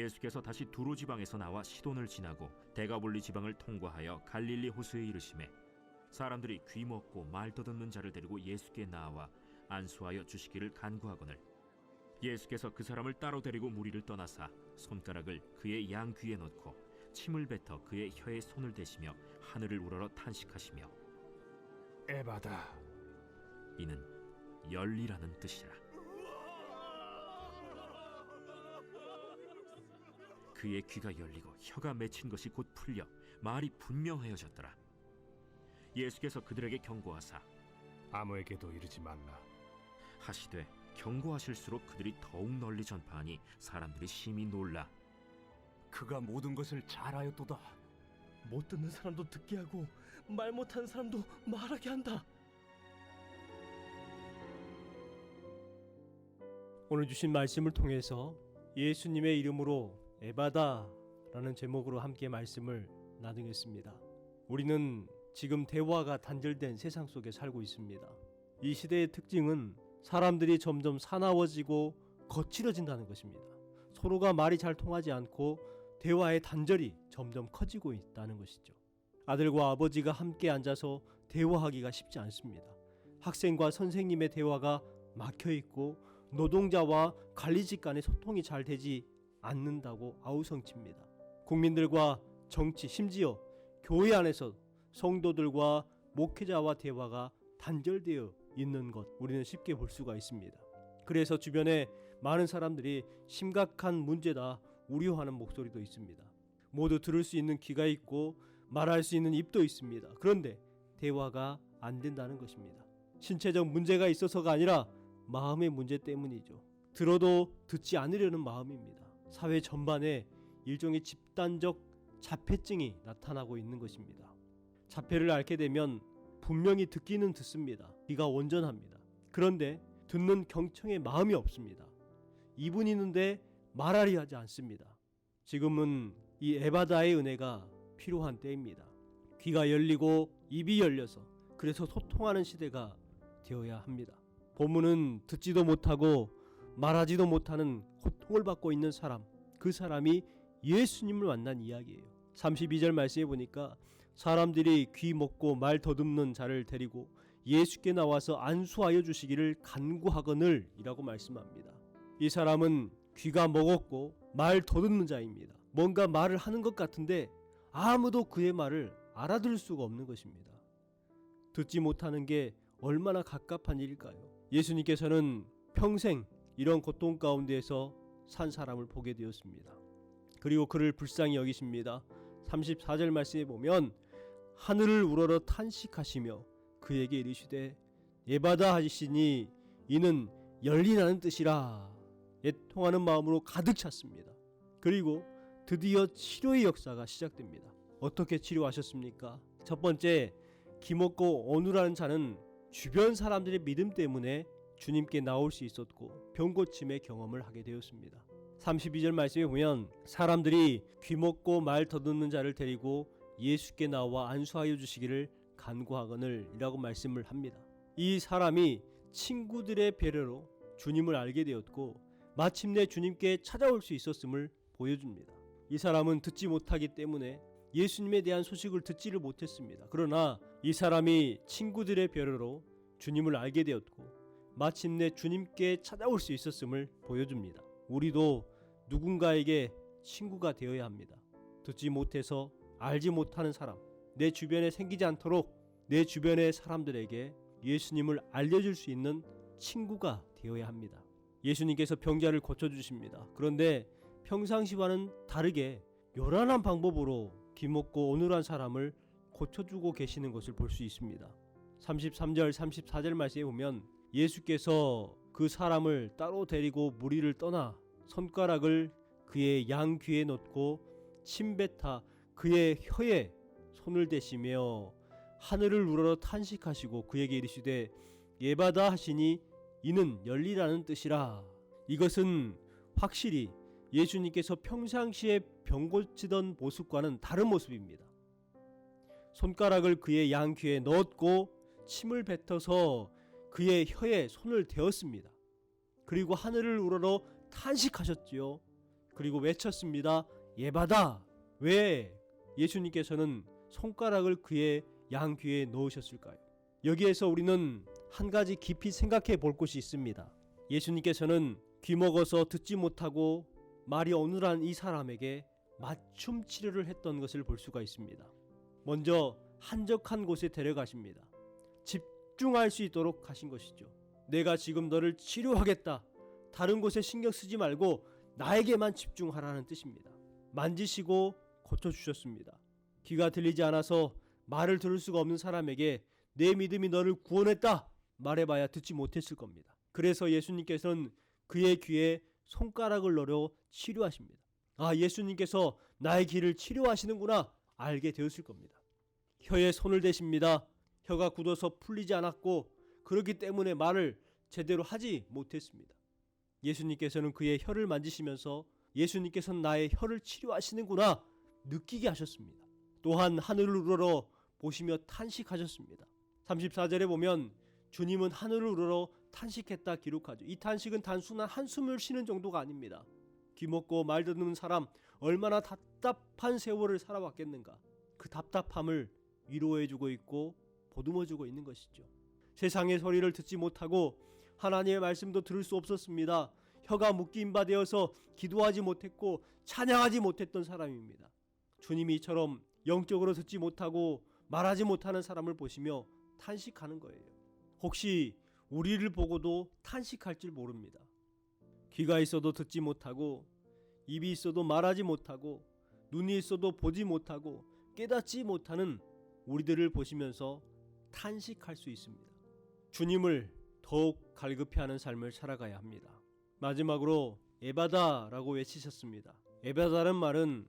예수께서 다시 두로 지방에서 나와 시돈을 지나고 대가볼리 지방을 통과하여 갈릴리 호수에 이르심에 사람들이 귀 먹고 말 더듬는 자를 데리고 예수께 나와 안수하여 주시기를 간구하거늘. 예수께서 그 사람을 따로 데리고 무리를 떠나사 손가락을 그의 양 귀에 넣고 침을 뱉어 그의 혀에 손을 대시며 하늘을 우러러 탄식하시며 에바다. 이는 열리라는 뜻이라 그의 귀가 열리고 혀가 맺힌 것이 곧 풀려 말이 분명하여졌더라. 예수께서 그들에게 경고하사 아무에게도 이르지 말라. 하시되 경고하실수록 그들이 더욱 널리 전파하니 사람들이 심히 놀라. 그가 모든 것을 잘하였도다. 못 듣는 사람도 듣게 하고 말 못하는 사람도 말하게 한다. 오늘 주신 말씀을 통해서 예수님의 이름으로 에바다라는 제목으로 함께 말씀을 나누겠습니다. 우리는 지금 대화가 단절된 세상 속에 살고 있습니다. 이 시대의 특징은 사람들이 점점 사나워지고 거칠어진다는 것입니다. 서로가 말이 잘 통하지 않고 대화의 단절이 점점 커지고 있다는 것이죠. 아들과 아버지가 함께 앉아서 대화하기가 쉽지 않습니다. 학생과 선생님의 대화가 막혀 있고 노동자와 관리직 간의 소통이 잘 되지 않는다고 아우성칩니다. 국민들과 정치 심지어 교회 안에서 성도들과 목회자와 대화가 단절되어 있는 것 우리는 쉽게 볼 수가 있습니다. 그래서 주변에 많은 사람들이 심각한 문제다 우려하는 목소리도 있습니다. 모두 들을 수 있는 귀가 있고 말할 수 있는 입도 있습니다. 그런데 대화가 안 된다는 것입니다. 신체적 문제가 있어서가 아니라 마음의 문제 때문이죠. 들어도 듣지 않으려는 마음입니다. 사회 전반에 일종의 집단적 자폐증이 나타나고 있는 것입니다. 자폐를 앓게 되면 분명히 듣기는 듣습니다. 귀가 온전합니다. 그런데 듣는 경청의 마음이 없습니다. 입은 있는데 말하려 하지 않습니다. 지금은 이 에바다의 은혜가 필요한 때입니다. 귀가 열리고 입이 열려서 그래서 소통하는 시대가 되어야 합니다. 본문은 듣지도 못하고 말하지도 못하는 고통을 받고 있는 사람, 그 사람이 예수님을 만난 이야기예요. 32절 말씀해 보니까 사람들이 귀 먹고 말 더듬는 자를 데리고 예수께 나와서 안수하여 주시기를 간구하거늘 이라고 말씀합니다. 이 사람은 귀가 먹었고 말 더듬는 자입니다. 뭔가 말을 하는 것 같은데 아무도 그의 말을 알아들을 수가 없는 것입니다. 듣지 못하는 게 얼마나 갑갑한 일일까요? 예수님께서는 평생 이런 고통 가운데에서 산 사람을 보게 되었습니다. 그리고 그를 불쌍히 여기십니다. 34절 말씀에 보면 하늘을 우러러 탄식하시며 그에게 이르시되 예바다 하시니 이는 열리라는 뜻이라 애통하는 마음으로 가득 찼습니다. 그리고 드디어 치료의 역사가 시작됩니다. 어떻게 치료하셨습니까? 첫 번째 기먹고 어누라는 자는 주변 사람들의 믿음 때문에 주님께 나올 수 있었고 병고침의 경험을 하게 되었습니다. 32절 말씀에 보면 사람들이 귀먹고 말 더듬는 자를 데리고 예수께 나와 안수하여 주시기를 간구하거늘 이라고 말씀을 합니다. 이 사람이 친구들의 배려로 주님을 알게 되었고 마침내 주님께 찾아올 수 있었음을 보여줍니다. 이 사람은 듣지 못하기 때문에 예수님에 대한 소식을 듣지를 못했습니다. 그러나 이 사람이 친구들의 배려로 주님을 알게 되었고 마침내 주님께 찾아올 수 있었음을 보여줍니다. 우리도 누군가에게 친구가 되어야 합니다. 듣지 못해서 알지 못하는 사람, 내 주변에 생기지 않도록 내 주변의 사람들에게 예수님을 알려줄 수 있는 친구가 되어야 합니다. 예수님께서 병자를 고쳐주십니다. 그런데 평상시와는 다르게 요란한 방법으로 기먹고 오늘한 사람을 고쳐주고 계시는 것을 볼 수 있습니다. 33절, 34절 말씀에 보면 예수께서 그 사람을 따로 데리고 무리를 떠나 손가락을 그의 양 귀에 넣고 침뱉아 그의 혀에 손을 대시며 하늘을 우러러 탄식하시고 그에게 이르시되 예바다 하시니 이는 열리라는 뜻이라 이것은 확실히 예수님께서 평상시에 병 고치던 모습과는 다른 모습입니다. 손가락을 그의 양 귀에 넣었고 침을 뱉어서 그의 혀에 손을 대었습니다. 그리고 하늘을 우러러 탄식하셨지요. 그리고 외쳤습니다. 예바다. 왜 예수님께서는 손가락을 그의 양 귀에 넣으셨을까요? 여기에서 우리는 한 가지 깊이 생각해 볼 곳이 있습니다. 예수님께서는 귀 먹어서 듣지 못하고 말이 어눌한 이 사람에게 맞춤 치료를 했던 것을 볼 수가 있습니다. 먼저 한적한 곳에 데려가십니다. 집중할 수 있도록 하신 것이죠. 내가 지금 너를 치료하겠다. 다른 곳에 신경 쓰지 말고 나에게만 집중하라는 뜻입니다. 만지시고 고쳐 주셨습니다. 귀가 들리지 않아서 말을 들을 수가 없는 사람에게 내 믿음이 너를 구원했다 말해봐야 듣지 못했을 겁니다. 그래서 예수님께서는 그의 귀에 손가락을 넣어 치료하십니다. 아 예수님께서 나의 귀를 치료하시는구나 알게 되었을 겁니다. 혀에 손을 대십니다. 혀가 굳어서 풀리지 않았고 그렇기 때문에 말을 제대로 하지 못했습니다. 예수님께서는 그의 혀를 만지시면서 예수님께서는 나의 혀를 치료하시는구나 느끼게 하셨습니다. 또한 하늘을 우러러 보시며 탄식하셨습니다. 34절에 보면 주님은 하늘을 우러러 탄식했다 기록하죠. 이 탄식은 단순한 한숨을 쉬는 정도가 아닙니다. 귀먹고 말 듣는 사람 얼마나 답답한 세월을 살아왔겠는가. 그 답답함을 위로해주고 있고 보듬어주고 있는 것이죠. 세상의 소리를 듣지 못하고 하나님의 말씀도 들을 수 없었습니다. 혀가 묶인 바 되어서 기도하지 못했고 찬양하지 못했던 사람입니다. 주님이 이처럼 영적으로 듣지 못하고 말하지 못하는 사람을 보시며 탄식하는 거예요. 혹시 우리를 보고도 탄식할 줄 모릅니다. 귀가 있어도 듣지 못하고 입이 있어도 말하지 못하고 눈이 있어도 보지 못하고 깨닫지 못하는 우리들을 보시면서 탄식할 수 있습니다. 주님을 더욱 갈급해하는 삶을 살아가야 합니다. 마지막으로 에바다라고 외치셨습니다. 에바다는 말은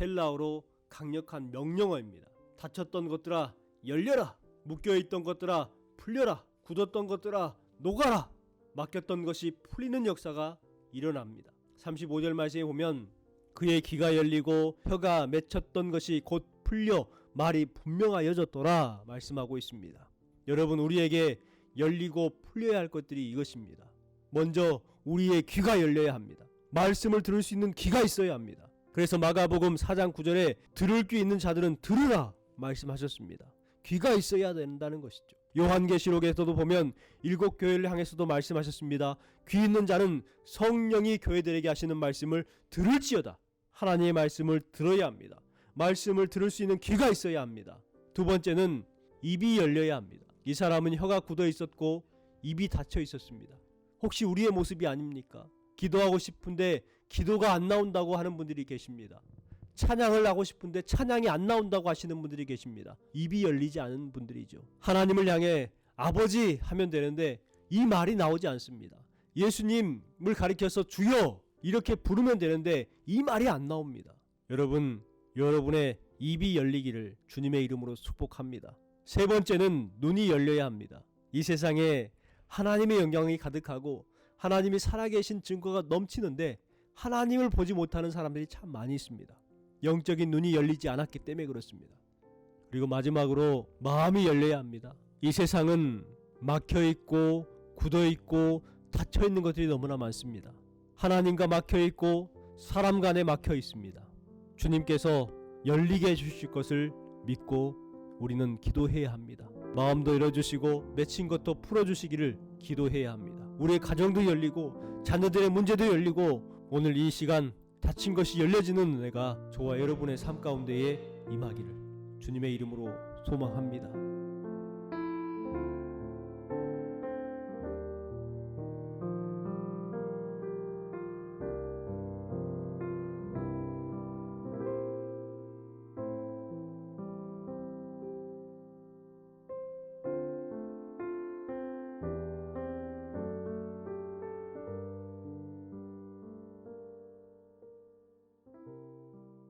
헬라어로 강력한 명령어입니다. 닫혔던 것들아 열려라. 묶여 있던 것들아 풀려라. 굳었던 것들아 녹아라. 막혔던 것이 풀리는 역사가 일어납니다. 35절 말씀에 보면 그의 귀가 열리고 혀가 맺혔던 것이 곧 풀려 말이 분명하여졌더라 말씀하고 있습니다. 여러분 우리에게 열리고 풀려야 할 것들이 이것입니다. 먼저 우리의 귀가 열려야 합니다. 말씀을 들을 수 있는 귀가 있어야 합니다. 그래서 마가복음 4장 9절에 들을 귀 있는 자들은 들으라 말씀하셨습니다. 귀가 있어야 된다는 것이죠. 요한계시록에서도 보면 일곱 교회를 향해서도 말씀하셨습니다. 귀 있는 자는 성령이 교회들에게 하시는 말씀을 들을지어다. 하나님의 말씀을 들어야 합니다. 말씀을 들을 수 있는 귀가 있어야 합니다. 두 번째는 입이 열려야 합니다. 이 사람은 혀가 굳어 있었고 입이 닫혀 있었습니다. 혹시 우리의 모습이 아닙니까? 기도하고 싶은데 기도가 안 나온다고 하는 분들이 계십니다. 찬양을 하고 싶은데 찬양이 안 나온다고 하시는 분들이 계십니다. 입이 열리지 않은 분들이죠. 하나님을 향해 아버지 하면 되는데 이 말이 나오지 않습니다. 예수님을 가리켜서 주여 이렇게 부르면 되는데 이 말이 안 나옵니다. 여러분, 여러분의 입이 열리기를 주님의 이름으로 축복합니다. 세 번째는 눈이 열려야 합니다. 이 세상에 하나님의 영광이 가득하고 하나님이 살아계신 증거가 넘치는데 하나님을 보지 못하는 사람들이 참 많이 있습니다. 영적인 눈이 열리지 않았기 때문에 그렇습니다. 그리고 마지막으로 마음이 열려야 합니다. 이 세상은 막혀 있고 굳어 있고 닫혀 있는 것들이 너무나 많습니다. 하나님과 막혀 있고 사람 간에 막혀 있습니다. 주님께서 열리게 해 주실 것을 믿고 우리는 기도해야 합니다. 마음도 열어주시고 맺힌 것도 풀어주시기를 기도해야 합니다. 우리의 가정도 열리고 자녀들의 문제도 열리고 오늘 이 시간 닫힌 것이 열려지는 은혜가 저와 여러분의 삶 가운데에 임하기를 주님의 이름으로 소망합니다.